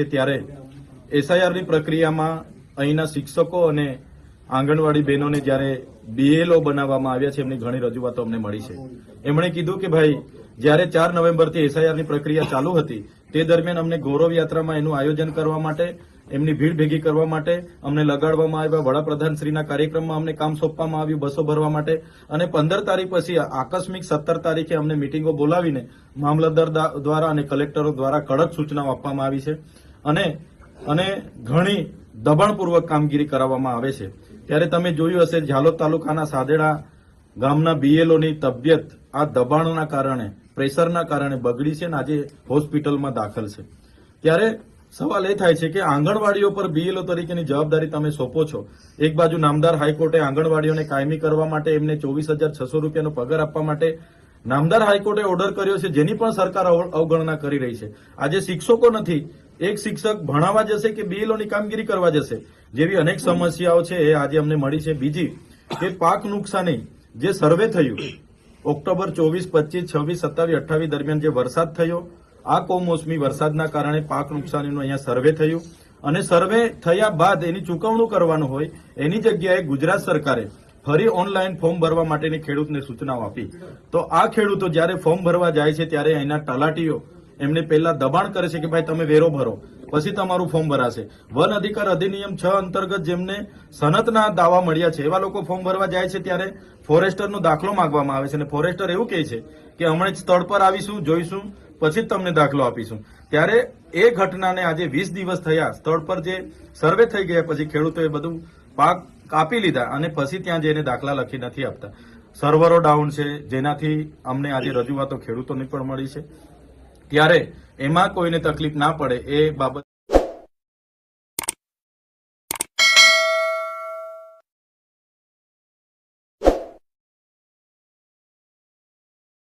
છે ત્યારે એસઆઈઆરની પ્રક્રિયામાં અહીંના શિક્ષકો અને આંગણવાડી બહેનોને જ્યારે બીએલઓ બનાવવામાં આવ્યા છે, એમની ઘણી રજૂઆતો અમને મળી છે. એમણે કીધું કે ભાઈ, જ્યારે ચાર નવેમ્બરથી એસઆઈઆરની પ્રક્રિયા ચાલુ હતી, તે દરમિયાન અમને ગૌરવ યાત્રામાં એનું આયોજન કરવા માટે, એમની ભીડ ભેગી કરવા માટે, અમને લગાડવામાં આવ્યા વડાપ્રધાનશ્રીના કાર્યક્રમમાં અમને કામ સોંપવામાં આવ્યું બસો ભરવા માટે, અને પંદર તારીખ પછી આકસ્મિક સત્તર તારીખે અમને મિટિંગો બોલાવીને મામલતદાર દ્વારા અને કલેક્ટરો દ્વારા કડક સૂચનાઓ આપવામાં આવી છે. અને અને ઘણી દબાણપૂર્વક કામગીરી કરાવવામાં આવે છે. ત્યારે તમે જોયું હશે, ઝાલોદ તાલુકાના સાદેડા ગામના બીએલઓની તબિયત આ દબાણના કારણે, પ્રેશરના કારણે બગડી છે અને આજે હોસ્પિટલમાં દાખલ છે. ત્યારે સવાલ એ થાય છે કે આંગણવાડીઓ પર બીએલઓ તરીકેની જવાબદારી તમે સોંપો છો? એક બાજુ નામદાર હાઈકોર્ટે આંગણવાડીઓને કાયમી કરવા માટે એમને ચોવીસ હજાર છસો રૂપિયાનો પગાર આપવા માટે નામદાર હાઈકોર્ટે ઓર્ડર કર્યો છે, જેની પણ સરકાર અવ- અવગણના કરી રહી છે. આજે શિક્ષકો નથી એક શિક્ષક ભણાવવા જશે કે બીએલઓની કામગીરી કરવા જશે? જેવી અનેક સમસ્યાઓ છે, એ આજે અમને મળી છે. બીજી, કે પાક નુકસાની જે સર્વે થયું, ઓક્ટોબર ચોવીસ, પચીસ, છવ્વીસ, સત્તાવીસ, અઠ્ઠાવીસ દરમિયાન જે વરસાદ થયો, આ કમોસમી વરસાદના કારણે પાક નુકસાનીનું અહીંયા સર્વે થયું. અને સર્વે થયા બાદ એની ચૂકવણું કરવાનું હોય, એની જગ્યાએ ગુજરાત સરકારે ફરી ઓનલાઈન ફોર્મ ભરવા માટેની ખેડૂતને સૂચનાઓ આપી. તો આ ખેડૂતો જ્યારે ફોર્મ ભરવા જાય છે, ત્યારે અહીંના તલાટીઓ એમને પહેલા દબાણ કરે છે કે ભાઈ તમે વેરો ભરો. પછી તમારું ફોર્મ ભરાશે. વન અધિકાર અધિનિયમ છ અંતર્ગત જેમને સનતના દાવા મળ્યા છે, એવા લોકો ફોર્મ ભરવા જાય છે ત્યારે ફોરેસ્ટરનો દાખલો માંગવામાં આવે છે અને ફોરેસ્ટર એવું કહે છે કે હમણાં જ સ્થળ પર આવીશું, જોઈશું, પછી જ તમને દાખલો આપીશું. ત્યારે એ ઘટનાને આજે વીસ દિવસ થયા. સ્થળ પર જે સર્વે થઈ ગયા, પછી ખેડૂતોએ બધું પાક કાપી લીધા અને પછી ત્યાં જઈને દાખલા લખી નથી આપતા. સર્વરો ડાઉન છે, જેનાથી અમને આજે રજૂઆતો ખેડૂતોની પણ મળી છે. ત્યારે એમાં કોઈને તકલીફ ના પડે એ બાબત